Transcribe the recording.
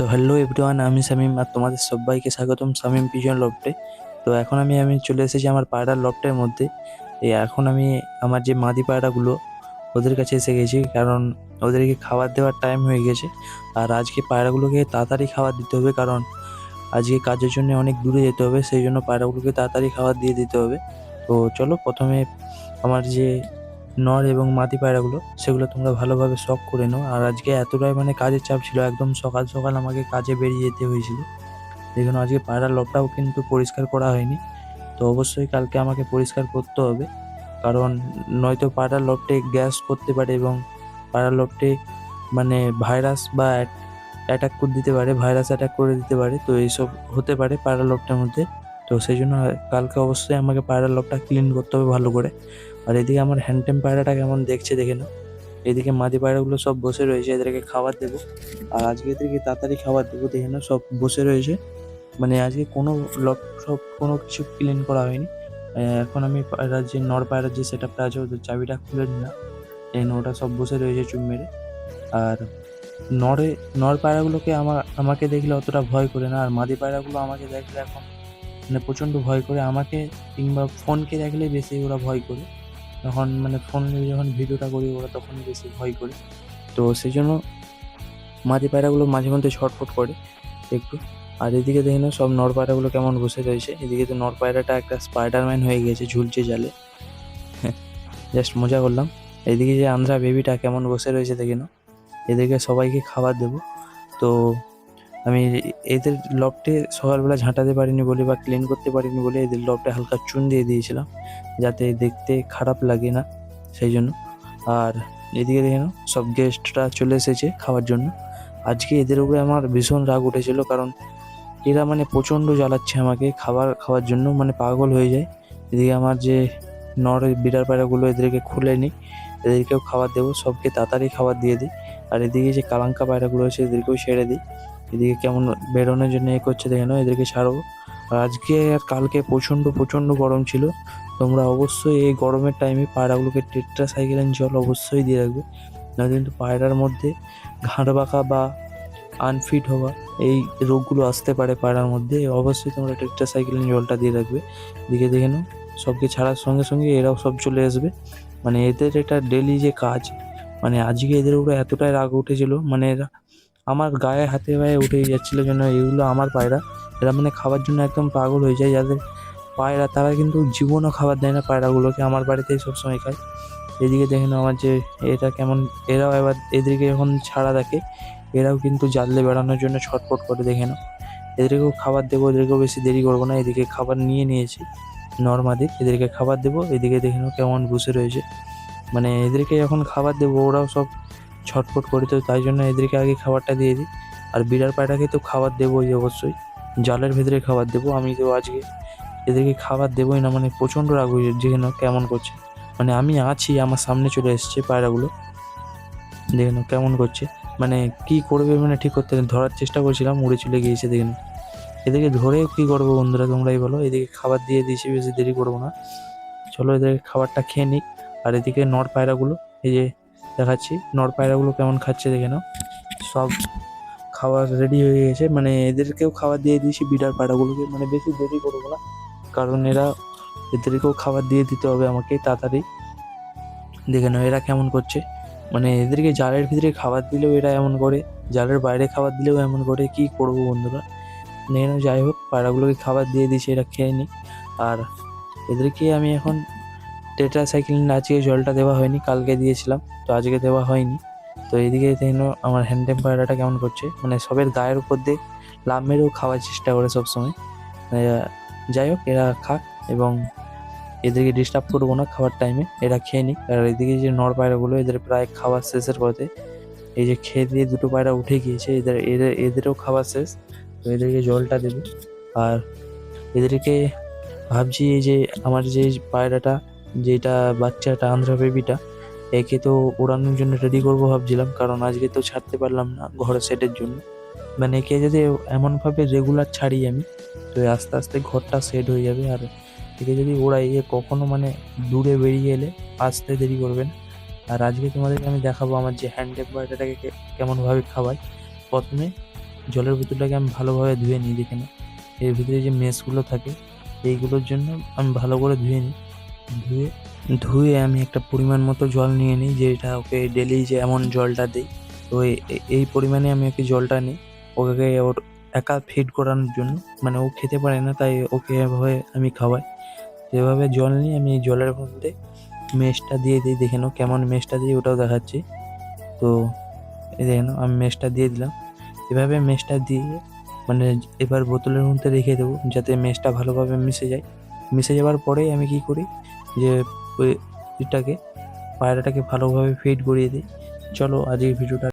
So hello everyone আমি শামিম আর তোমাদের সবাইকে স্বাগতম শামিম পিজন লফটে তো এখন আমি আমি চলে এসেছি আমার পায়রার লফটের মধ্যে। এখন আমি আমার যে মাদি পায়রাগুলো ওদের কাছে এসে গেছি কারণ ওদেরকে খাবার দেওয়ার টাইম হয়ে গেছে। আর আজকে পায়রাগুলোকে তাড়াতাড়ি খাবার দিতে হবে কারণ আজকে কাজের জন্য অনেক দূরে যেতে হবে, সেই জন্য পায়রাগুলোকে তাড়াতাড়ি খাবার দিয়ে দিতে হবে। তো চলো, প্রথমে আমার যে নর এবং মাদি পায়রাগুলো, সেগুলো তোমরা ভালোভাবে শখ করে নাও। আর আজকে এতটাই মানে কাজের চাপ ছিল, একদম সকাল সকাল আমাকে কাজে বেরিয়ে যেতে হয়েছিল। দেখুন, আজকে পায়রার লবটাও কিন্তু পরিষ্কার করা হয়নি। তো অবশ্যই কালকে আমাকে পরিষ্কার করতে হবে। কারণ নয়তো পায়রার লবটে গ্যাস করতে পারে এবং পায়রার লবটে মানে ভাইরাস বা অ্যাটাক করে দিতে পারে, ভাইরাস অ্যাটাক করে দিতে পারে। তো এইসব হতে পারে পায়রার লবটার মধ্যে। তো সেই জন্য কালকে অবশ্যই আমাকে পায়রার লবটা ক্লিন করতে হবে ভালো করে। আর এদিকে আমার হ্যান্ডটেম পায়রাটা কেমন দেখছে দেখে নাও। এদিকে মাদি পায়রাগুলো সব বসে রয়েছে, এদেরকে খাবার দেবো। আর আজকে এদেরকে তাড়াতাড়ি খাবার দেবো দেখে নাও, সব বসে রয়েছে। মানে আজকে কোনো লক, সব কোনো কিছু ক্লিন করা হয়নি। এখন আমি পায়রার যে, নর পায়রার যে সেট আপটা আছে, ওদের চাবিটা খুলে নিলাম। এই ওটা সব বসে রয়েছে চুপ মেরে। আর নরে, নর পায়রাগুলোকে আমার, আমাকে দেখলে অতটা ভয় করে না। আর মাদি পায়রাগুলো আমাকে দেখলে এখন মানে প্রচণ্ড ভয় করে। আমাকে কিংবা ফোনকে দেখলে বেশি ওরা ভয় করে। তখন মানে ফোন নিয়ে যখন ভিডিওটা করি, ওরা তখন বেশি ভয় করে। তো সেই জন্য মাদি পায়রাগুলো মাঝে মধ্যে ছটফট করে একটু। আর এদিকে দেখে না সব নর পায়রাগুলো কেমন বসে রয়েছে। এদিকে তো নর পায়রাটা একটা স্পাইডারম্যান হয়ে গেছে ঝুলছে জালে। জাস্ট মজা করলাম। এদিকে যে আন্ধ্রা বেবিটা কেমন বসে রয়েছে দেখে না এদেরকে সবাইকে খাবার দেবো। তো আমি এদের লবটে সকালবেলা ঝাঁটাতে পারিনি বলে বা ক্লিন করতে পারিনি বলে এদের লবটে হালকা চুন দিয়ে দিয়েছিলাম, যাতে দেখতে খারাপ লাগে না, সেই জন্য। আর এদিকে দেখে নাও, সব গেস্টরা চলে এসেছে খাওয়ার জন্য। আজকে এদের উপরে আমার ভীষণ রাগ উঠেছিল, কারণ এরা মানে প্রচণ্ড জ্বালাচ্ছে আমাকে খাবার, খাওয়ার জন্য মানে পাগল হয়ে যায়। এদিকে আমার যে নর বিড়ার পায়রাগুলো এদেরকে খুলে নিই, এদেরকেও খাবার দেবো, সবকে তাড়াতাড়ি খাবার দিয়ে দিই। আর এদিকে যে কালাঙ্কা পায়রাগুলো আছে, এদেরকেও ছেড়ে দিই। এদিকে কেমন বেরোনোর জন্য এ করছে দেখে নাও, এদেরকে ছাড়বো আর আজকে আর কালকে প্রচণ্ড প্রচণ্ড গরম ছিল। তোমরা অবশ্যই এই গরমের টাইমে পায়রাগুলোকে টেট্রা সাইকেলের জল অবশ্যই দিয়ে রাখবে। না কিন্তু পায়রার মধ্যে ঘাড় বাঁকা বা আনফিট হওয়া এই রোগগুলো আসতে পারে পায়রার মধ্যে। অবশ্যই তোমরা টেট্রা সাইকেলের জলটা দিয়ে রাখবে। দিকে দেখে নাও, সবকে ছাড়ার সঙ্গে সঙ্গে এরাও সব চলে আসবে। মানে এদের এটা ডেলি যে কাজ মানে আজকে এদের উপরে এতটাই রাগ উঠেছিল মানে এরা আমার গায়ে হাতে পায়ে উঠে যাচ্ছিল যেন এগুলো আমার পায়রা। এরা মানে খাবার জন্য একদম পাগল হয়ে যায় যাদের পায়রা। তারা কিন্তু জীবনও খাবার দেয় না পায়রাগুলোকে, আমার বাড়িতেই সবসময় খায়। এদিকে দেখে আমার যে এটা কেমন, এরাও এবার এদেরকে যখন ছাড়া দেখে। এরাও কিন্তু জানলে বেড়ানোর জন্য ছটফট করে দেখে নাও। এদেরকেও খাবার দেবো, এদেরকেও বেশি দেরি করব না। এদিকে খাবার নিয়ে নিয়েছি নর্মাদিক এদেরকে খাবার দেবো। এদিকে দেখে কেমন বসে রয়েছে। মানে এদেরকে যখন খাবার দেবো, ওরাও সব ছটফট করে তো তাই জন্য এদেরকে আগে খাবারটা দিয়ে দিই। আর বিড়ার পায়রাকে তো খাবার দেবোই অবশ্যই। জালের ভেতরে খাবার দেবো, আমি তো আজকে এদেরকে খাবার দেবোই না মানে প্রচণ্ড রাগ হয়ে দেখে নাও কেমন করছে। মানে আমি আছি, আমার সামনে চলে এসছে পায়রাগুলো। দেখে কেমন করছে। মানে কি করবে মানে ঠিক করতে ধরার চেষ্টা করছিলাম, উড়ে চলে গিয়েছে, দেখে নাও। এদেরকে ধরেও কি করব বন্ধুরা, তোমরাই বলো। এদিকে খাবার দিয়ে দিয়েছি, বেশি দেরি করব না। চলো এদেরকে খাবারটা খেয়ে নিক আর এদিকে নর পায়রাগুলো, এই যে দেখাচ্ছি। নর পায়রাগুলো কেমন খাচ্ছে দেখে নাও। সব খাবার রেডি হয়ে গেছে। মানে এদেরকেও খাবার দিয়ে দিয়েছি বিড়ার পায়রাগুলোকে। মানে বেশি দেরি করব না। কারণ এরা এদেরকেও খাবার দিয়ে দিতে হবে আমাকে তাড়াতাড়ি। দেখে নাও এরা কেমন করছে। মানে এদেরকে জালের ভিতরে খাবার দিলেও এরা এমন করে, জালের বাইরে খাবার দিলেও এমন করে। কি করব বন্ধুরা? দেখে নাও যাই হোক, পায়রাগুলোকে খাবার দিয়ে দিয়েছি, এরা খেয়ে নিক। আর এদেরকে আমি এখন টেট্রা সাইকেল আজকে জলটা দেওয়া হয়নি, কালকে দিয়েছিলাম, তো আজকে দেওয়া হয়নি। তো এদিকে দেখো আমার হ্যান্ডেম পায়রাটা কেমন করছে। মানে সবের গায়ের উপর দিয়ে লাভ মেরেও খাওয়ার চেষ্টা করে সবসময়। যাই হোক, এরা খাক এবং এদেরকে ডিস্টার্ব করব না খাওয়ার টাইমে এরা খেয়ে নিক। আর এদিকে যে নর পায়রাগুলো, এদের প্রায় খাওয়ার শেষের পথে। এই যে খেয়ে দিয়ে দুটো পায়রা উঠে গিয়েছে, এদের এদের, এদেরও খাওয়া শেষ। তো এদেরকে জলটা দেবে। আর এদেরকে ভাবছি এই যে, আমার যে পায়রাটা যেটা বাচ্চাটা, আন্ধ্রা বেবিটা একে তো ওড়ানোর জন্য রেডি করব ভাবছিলাম, কারণ আজকে তো ছাড়তে পারলাম না ঘরের সেটের জন্য। মানে একে যদি এমনভাবে রেগুলার ছাড়ি আমি, তো আস্তে আস্তে ঘরটা সেট হয়ে যাবে। আর একে যদি ওড়াই, এ কখনো মানে দূরে বেরিয়ে এলে আসতে দেরি করবেন আর আজকে তোমাদেরকে আমি দেখাবো আমার যে হ্যান্ডেপ পায়রাটাকে কে- কেমনভাবে খাওয়াই। প্রথমে জলের বোতলটাকে আমি ভালোভাবে ধুয়ে নিই, দেখে না এর ভিতরে যে মেশগুলো থাকে, এইগুলোর জন্য আমি ভালো করে ধুয়ে নিই। ধুয়ে ধুয়ে আমি একটা পরিমাণ মতো জল নিয়ে নিই, যেটা ওকে ডেলি যে এমন জলটা দিই। তো এই পরিমাণে আমি ওকে জলটা নিই। ওকে ওর একা ফিড করানোর জন্য। মানে ও খেতে পারে না, তাই ওকে এভাবে আমি খাওয়াই। এভাবে জল নিয়ে আমি জলের মধ্যে মেশটা দিয়ে দিই। দেখে নাও কেমন মেশটা দিই ওটাও দেখাচ্ছি। তো এই দেখে নাও আমি মেশটা দিয়ে দিলাম। এভাবে মেশটা দিয়ে মানে এবার বোতলের মধ্যে রেখে দেবো, যাতে মেশটা ভালোভাবে মিশে যায়। মিশে যাওয়ার পরেই আমি কি করি যে এটাকে পায়রাটাকে ভালোভাবে ফিট করিয়ে দিই। চলো আজ এই ভিডিওটা